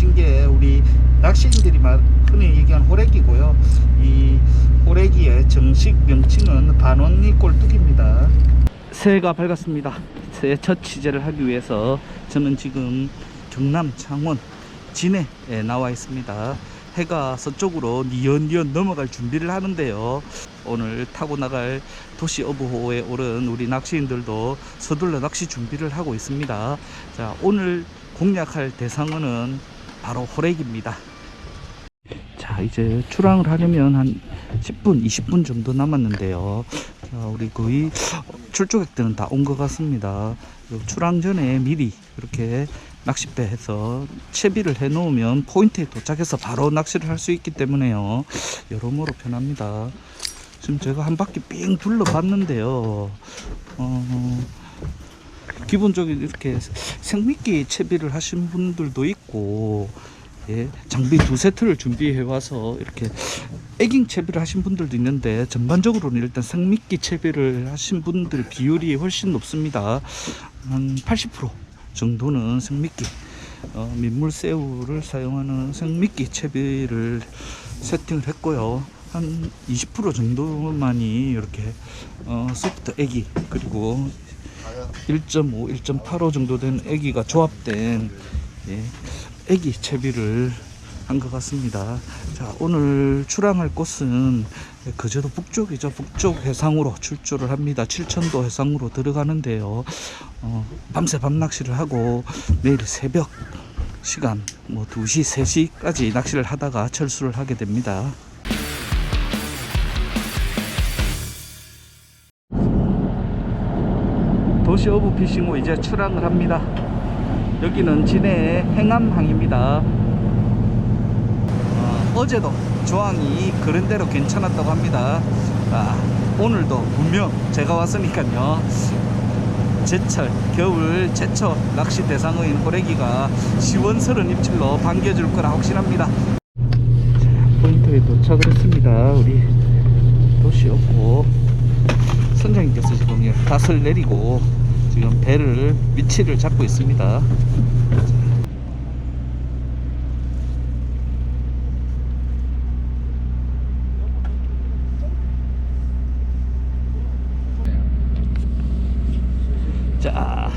계신 게 우리 낚시인들이 말 흔히 얘기하는 호래기고요. 이 호래기의 정식 명칭은 반원리 꼴뚜기입니다. 새해가 밝았습니다. 새해 첫 취재를 하기 위해서 저는 지금 경남 창원 진해에 나와 있습니다. 해가 서쪽으로 니언니언 넘어갈 준비를 하는데요. 오늘 타고 나갈 도시 어부호에 오른 우리 낚시인들도 서둘러 낚시 준비를 하고 있습니다. 자, 오늘 공략할 대상어는 바로 호래기입니다. 자, 이제 출항을 하려면 한 10분, 20분 정도 남았는데요. 자, 우리 거의 출조객들은 다 온 것 같습니다. 요 출항 전에 미리 이렇게 낚싯배 해서 채비를 해 놓으면 포인트에 도착해서 바로 낚시를 할 수 있기 때문에요. 여러모로 편합니다. 지금 제가 한 바퀴 삥 둘러 봤는데요. 어, 기본적인 이렇게 생미끼 채비를 하신 분들도 있고, 예, 장비 두 세트를 준비해 와서 이렇게 에깅 채비를 하신 분들도 있는데 전반적으로는 일단 생미끼 채비를 하신 분들 비율이 훨씬 높습니다. 한 80% 정도는 생미끼 어, 민물새우를 사용하는 생미끼 채비를 세팅을 했고요. 한 20% 정도만이 이렇게 어, 소프트 애기 그리고 1.5, 1.85 정도 된 애기가 조합된 예, 애기 채비를 한 것 같습니다. 자, 오늘 출항할 곳은 거제도 북쪽이죠. 북쪽 해상으로 출조를 합니다. 칠천도 해상으로 들어가는데요. 어, 밤새 밤낚시를 하고 내일 새벽 시간 뭐 2시, 3시까지 낚시를 하다가 철수를 하게 됩니다. 도시 오브 피싱호 이제 출항을 합니다. 여기는 진해의 행암항입니다. 어, 제도 조항이 그런 대로 괜찮았다고 합니다. 아, 오늘도 분명 제가 왔으니까요. 제철 겨울 제철 낚시 대상어인 호래기가 시원스런 입질로 반겨줄 거라 확신합니다. 자, 포인트에 도착을 했습니다. 우리 도시 없고 선장님께서 지금 이 닷을 내리고 지금 배를 위치를 잡고 있습니다. 자,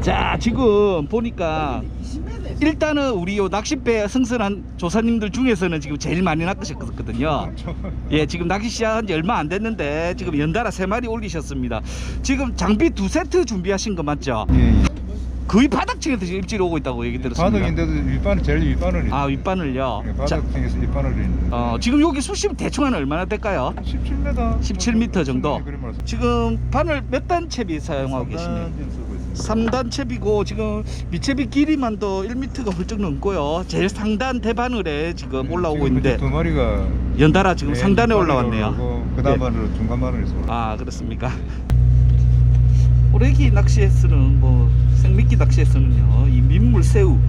자 지금 보니까 일단은 우리 요 낚싯배 승선한 조사님들 중에서는 지금 제일 많이 낚으셨거든요. 예, 지금 낚시 시작한 지 얼마 안 됐는데 지금 연달아 세 마리 올리셨습니다. 지금 장비 두 세트 준비하신 거 맞죠? 예, 예. 거의 바닥층에서 지금 입질 오고 있다고 얘기 들었습니다. 바닥인데도 윗바늘 제일 윗바늘이 아 윗바늘요. 예, 자, 바닥 중에서 윗바늘이 있는데 어, 지금 여기 수심 대충 한 얼마나 될까요? 17m 17m 정도? 네, 그런 말씀. 지금 바늘 몇 단 채비 사용하고 있습니다. 3단 채비고 지금 밑채비 길이만도 1m가 훌쩍 넘고요. 제일 상단 대바늘에 지금 네, 올라오고 지금 있는데 두 마리가 연달아 지금 상단에 올라왔네요. 그 다음 네. 바늘 중간 바늘이 서아 그렇습니까? 호래기 낚시에서는 뭐 생미끼 낚시에서는요 이 민물 새우가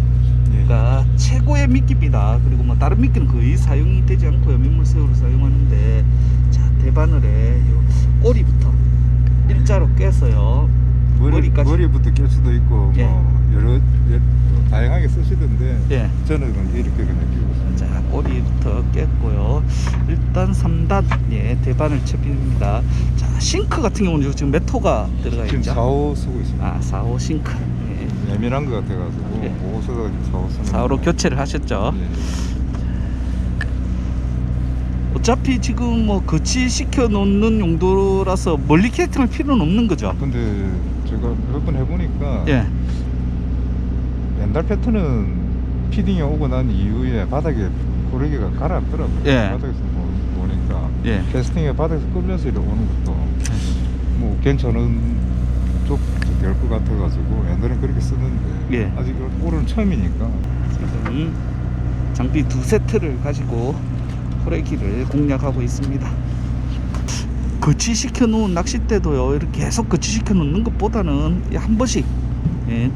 예. 최고의 미끼입니다. 그리고 뭐 다른 미끼는 거의 사용이 되지 않고요 민물 새우를 사용하는데 자 대바늘에 요 꼬리부터 일자로 깨서요 머리. 머리부터 깰 수도 있고 예. 뭐 여러, 여러 다양하게 쓰시던데 예. 저는 이렇게 그냥 끼고 있습니다. 자 꼬리부터 깼고요 일단 3단 예 대바늘 채비입니다 자 싱크 같은 경우는 지금 몇 호가 들어가 지금 있죠 4호 쓰고 있습니다. 아 4호 싱크 예. 예민한 것 같아가지고 예. 5호 쓰다가 4호 쓰는 4호로 교체를 하셨죠 예. 어차피 지금 뭐 거치시켜 놓는 용도라서 멀리 캐릭터할 필요는 없는 거죠 근데 제가 몇번 해보니까 예 옛날 패턴은 피딩이 오고 난 이후에 바닥에 고래기가 가라앉더라고요. 예. 바닥에서 보- 보니까 예. 캐스팅에 바닥에서 끌면서 이렇게 오는 것도 뭐 괜찮은 쪽될 것 같아가지고 옛날엔 그렇게 쓰는데 예. 아직 올해는 처음이니까 지금 장비 두 세트를 가지고 호래기를 공략하고 있습니다. 거치시켜 놓은 낚싯대도요 이렇게 계속 거치시켜 놓는 것보다는 한 번씩 예,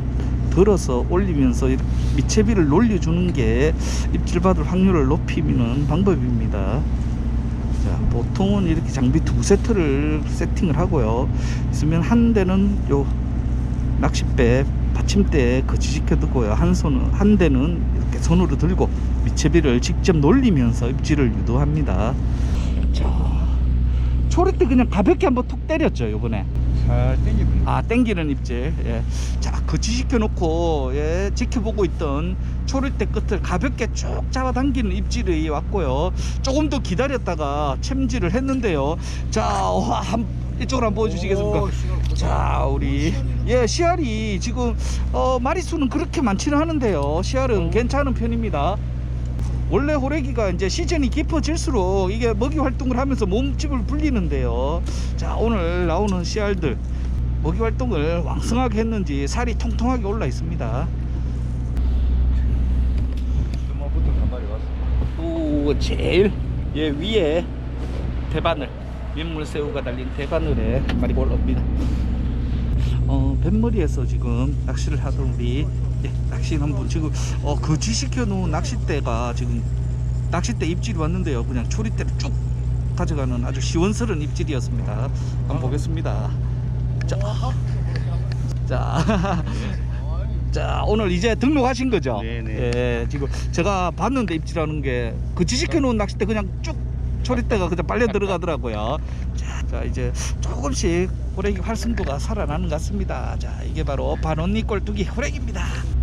들어서 올리면서 밑채비를 놀려주는 게 입질 받을 확률을 높이는 방법입니다. 자, 보통은 이렇게 장비 두 세트를 세팅을 하고요. 있으면 한 대는 요 낚싯배 받침대에 거치시켜 두고요. 한 손은 한 대는 이렇게 손으로 들고 미채비를 직접 놀리면서 입질을 유도합니다. 자, 초리 때 그냥 가볍게 한번 툭 때렸죠, 요번에. 잘 땡기더니 아 땡기는 입질. 예. 자 거치시켜 놓고 예, 지켜보고 있던 초리대 끝을 가볍게 쭉 잡아당기는 입질이 왔고요. 조금 더 기다렸다가 챔질을 했는데요. 자 와, 한, 이쪽으로 한번 보여주시겠습니까? 자 우리 예 씨알이 지금 어, 마리수는 그렇게 많지는 않은데요. 씨알은 괜찮은 편입니다 원래 호래기가 이제 시즌이 깊어질수록 이게 먹이 활동을 하면서 몸집을 불리는데요. 자, 오늘 나오는 씨알들 먹이 활동을 왕성하게 했는지 살이 통통하게 올라 있습니다. 오, 제일 예 위에 대바늘 민물새우가 달린 대바늘에 한 마리가 올라옵니다. 어, 뱃머리에서 지금 낚시를 하던 우리 예, 낚시인 분 지금 어, 거지시켜 놓은 낚싯대가 지금 낚싯대 입질이 왔는데요. 그냥 초리대를 쭉 가져가는 아주 시원스러운 입질이었습니다. 한번 보겠습니다. 자, 자, 자 오늘 이제 등록하신 거죠? 네네. 예, 지금 제가 봤는데 입질하는 게 거지시켜 놓은 낚싯대 그냥 쭉 초리대가 그냥 빨려 들어가더라고요. 자, 자 이제 조금씩 호래기 활성도가 살아나는 것 같습니다. 자 이게 바로 반온니 꼴뚜기 호래기입니다.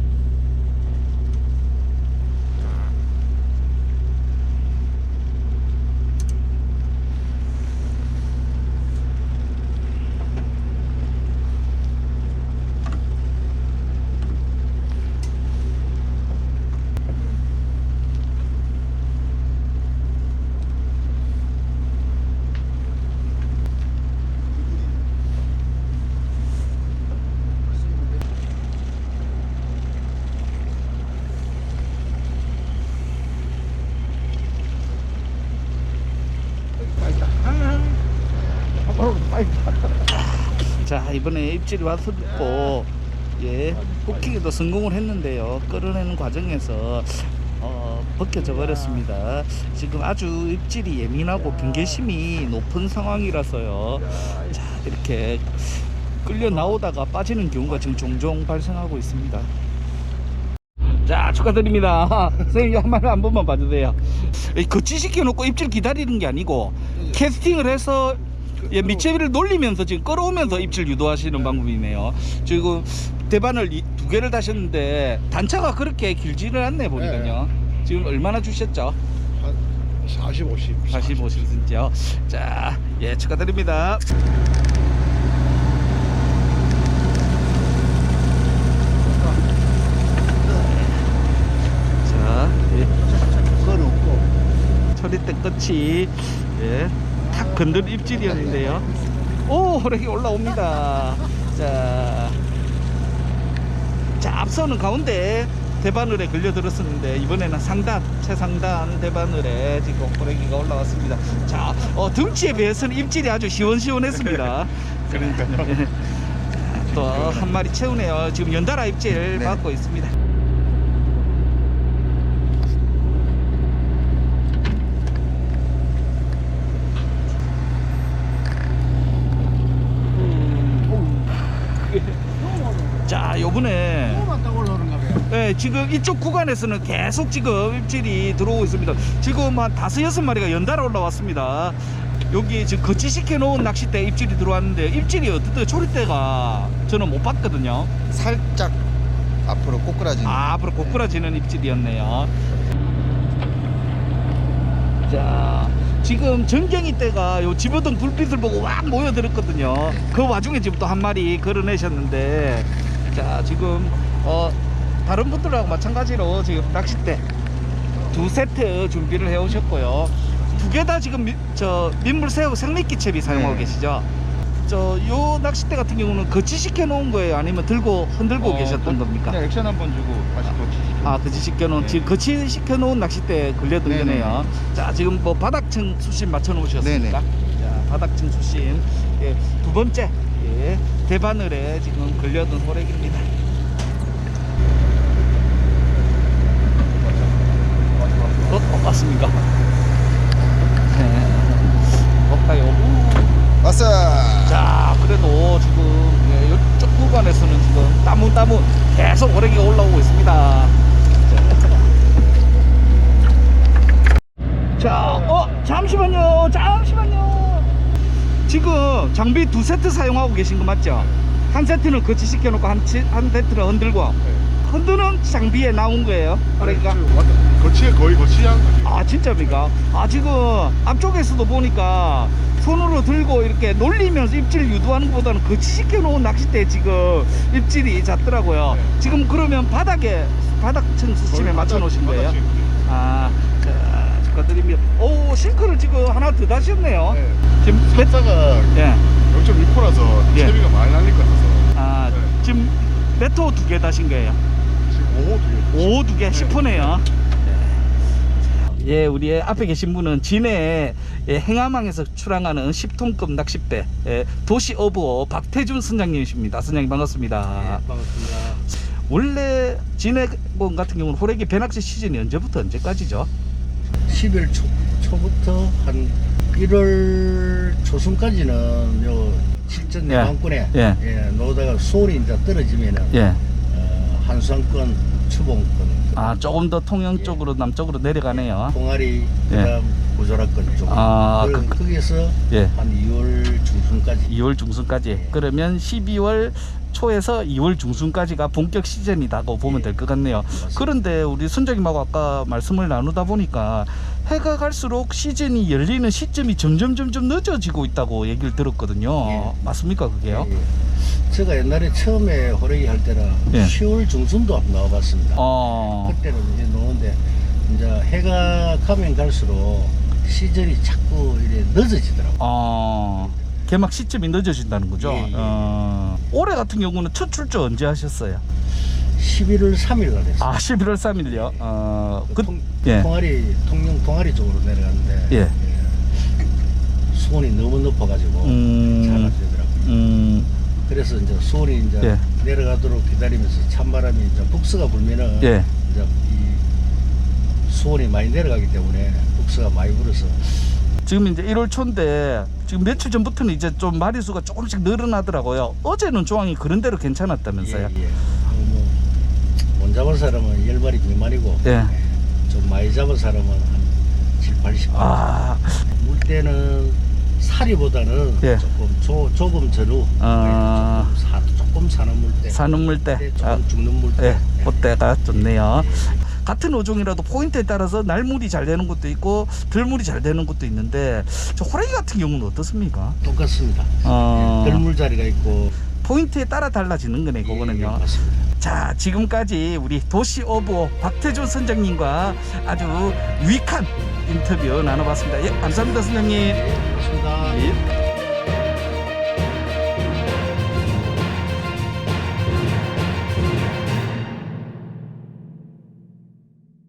자 이번에 입질이 왔었고 예 후킹에도 성공을 했는데요. 끌어내는 과정에서 어, 벗겨져 버렸습니다. 지금 아주 입질이 예민하고 경계심이 높은 상황이라서요. 자 이렇게 끌려 나오다가 빠지는 경우가 지금 종종 발생하고 있습니다. 자 축하드립니다. 선생님 한 마리 한 번만 봐주세요. 이 거치시켜 놓고 입질 기다리는 게 아니고 캐스팅을 해서 예, 미채비를 놀리면서 지금 끌어오면서 입질 유도하시는 방법이네요. 지금 대반을 이- 두 개를 다셨는데 단차가 그렇게 길지는 않네 보니까요. 지금 얼마나 주셨죠? 한 40, 50. 45cm요. 자, 예, 축하드립니다. 자, 예. 없고. 처리대 끝이 예, 탁 건드린 입질이었는데요. 오, 호래기 올라옵니다. 자, 자 앞서는 가운데 대바늘에 걸려 들었었는데 이번에는 상단 최상단 대바늘에 지금 호래기가 올라왔습니다. 자, 어, 등치에 비해서는 입질이 아주 시원시원했습니다. 그러니까요. 또 한 마리 채우네요. 지금 연달아 입질 네. 받고 있습니다. 자, 요번에 올라오는가 봐요. 네, 지금 이쪽 구간에서는 계속 지금 입질이 들어오고 있습니다. 지금 한 다섯 여섯 마리가 연달아 올라왔습니다. 여기 지금 거치시켜 놓은 낚싯대 입질이 들어왔는데 입질이 어떻든 초리대가 저는 못 봤거든요. 살짝 앞으로 꼬꾸라지는. 아, 앞으로 고꾸라지는 입질이었네요. 자, 지금 전경이 때가 요 집어등 불빛을 보고 막 모여들었거든요. 그 와중에 지금 또 한 마리 걸어내셨는데, 자, 지금, 어, 다른 분들하고 마찬가지로 지금 낚싯대 두 세트 준비를 해 오셨고요. 두 개 다 지금 미- 저 민물새우 생미끼 채비 사용하고 네. 계시죠? 저 요 낚싯대 같은 경우는 거치시켜 놓은 거예요? 아니면 들고 흔들고 어, 계셨던 그- 겁니까? 그냥 액션 한번 주고 다시 거치시켜. 아, 거치시켜 놓은 네. 지금 거치시켜 놓은 낚싯대에 걸려든 네네. 거네요. 자, 지금 뭐 바닥층 수심 맞춰 놓으셨습니까? 자, 바닥층 수심. 예, 두 번째. 예, 대바늘에 지금 걸려든 호래기입니다. 어, 똑같습니까? 네. 볼까요? 왔어. 자, 그래도 지금 예, 이쪽 구간에서는 지금 따문따문 자. 자, 어, 잠시만요. 잠시만요. 지금 장비 두 세트 사용하고 계신 거 맞죠? 한 세트는 거치 시켜 놓고 한, 치- 한 세트를 흔들고 흔드는 장비에 나온 거예요. 그러니까 거치에 거의 거치한 거지. 아 진짜입니까? 아 지금 앞쪽에서도 보니까 손으로 들고 이렇게 놀리면서 입질 유도하는 것보다는 거치 시켜 놓은 낚싯대에 지금 입질이 잦더라고요. 지금 그러면 바닥에 바닥층 수심에 맞춰 놓으신 거예요? 아, 자, 축하드립니다. 오, 싱크를 지금 하나 더 다셨네요. 네. 지금 몇, 숫자가 예. 0.6%라서 예. 채비가 많이 날릴 것 같아서 아, 네. 지금 메토 두개 다신 거예요. 지금 5호 뒤에 오, 두 개, 네. 10호네요. 예, 우리 앞에 계신 분은 진해 예, 행암항에서 출항하는 10톤급 낚싯배 예, 도시 어부어 박태준 선장님이십니다. 선장님 반갑습니다. 반갑습니다. 원래 진해본 같은 경우는 호래기 배낚시 시즌이 언제부터 언제까지죠? 10일 초, 초부터 한 1월 초순까지는 요 실전 예. 내방권에 예. 예, 노다가 수온이 이제 떨어지면은 예. 어, 한수항권, 추봉권, 아, 조금 더 통영 쪽으로 남쪽으로 내려가네요. 동아리, 예. 그다음 구조라권 쪽. 아, 그, 그- 거기에서 예. 한 2월 중순까지 2월 중순까지. 그러면 12월 초에서 2월 중순까지가 본격 시즌이다고 보면 될것 같네요. 그런데 우리 선장님하고 아까 말씀을 나누다 보니까 해가 갈수록 시즌이 열리는 시점이 점점 점점 늦어지고 있다고 얘기를 들었거든요. 예. 맞습니까 그게요? 예, 예. 제가 옛날에 처음에 호래기 할 때는 예. 10월 중순도 한번 나와봤습니다. 어. 그때는 이제 노는데 이제 해가 가면 갈수록 시절이 자꾸 이래 늦어지더라고. 어. 개막 시점이 늦어진다는 거죠. 예, 예. 어. 올해 같은 경우는 첫 출조 언제 하셨어요? 11월 3일 날 했어요. 아, 11월 3일요. 어. 그, 통, 예. 통아리 통영 통아리 쪽으로 내려갔는데 예. 수온이 너무 높아가지고 음. 잘 안 되더라고요. 음. 그래서 이제 수온이 이제 예. 내려가도록 기다리면서 찬바람이 이제 북서가 불면은 예. 이제 이 수온이 많이 내려가기 때문에 북서가 많이 불어서 지금 이제 1월 초인데 지금 며칠 전부터는 이제 좀 마리수가 조금씩 늘어나더라고요. 어제는 조항이 그런 대로 괜찮았다면서요. 예, 예. 뭐, 못 잡은 사람은 10마리 미만이고 예. 좀 많이 잡은 사람은 한 7, 80마리 아, 물때는 사리보다는 예. 조금 조, 조금 전후 아. 조금, 사, 조금 사는 물때 사는 물때. 때 아, 조금 죽는 물때 예, 그때가 좋네요. 같은 어종이라도 포인트에 따라서 날물이 잘 되는 것도 있고 들물이 잘 되는 것도 있는데 저 호래기 같은 경우는 어떻습니까? 똑같습니다 어, 예, 들물 자리가 있고 포인트에 따라 달라지는 거네, 예, 그거는요. 맞습니다 자, 지금까지 우리 도시 오브 박태준 선장님과 아주 유익한 인터뷰 나눠봤습니다. 예, 감사합니다, 선장님. 맞습니다 예.